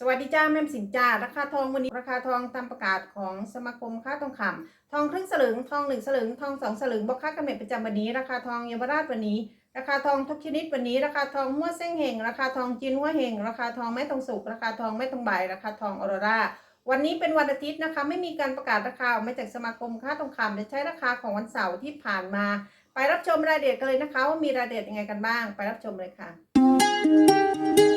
สวัสดีจ้าแม่สินจ้าราคาทองวันนี้ราคาทองตามประกาศของสมาคมค้าทองคำทองครึ่งสลึงทองหนึ่งสลึงทองสองสลึงบอกค่ากำเนิดประจำวันนี้ ราคาทองเยาวราชวันนี้ ราคาทองทุกชนิดวันนี้ ราคาทองหัวเส้งเฮงราคาทองจีนหัวเฮงราคาทองแม่ทองสุกราคาทองแม่ทองใบราคาทองออโรราวันนี้เป็นวันอาทิตย์นะคะ ไม่มีการประกาศราคาออกมาจากสมาคมค้าทองคำจะใช้ราคาของวันเสาร์ที่ผ่านมา ไปรับชมรายละเอียดกันเลยนะคะ ว่ามีรายละเอียดยังไงกันบ้าง ไปรับชมเลยค่ะ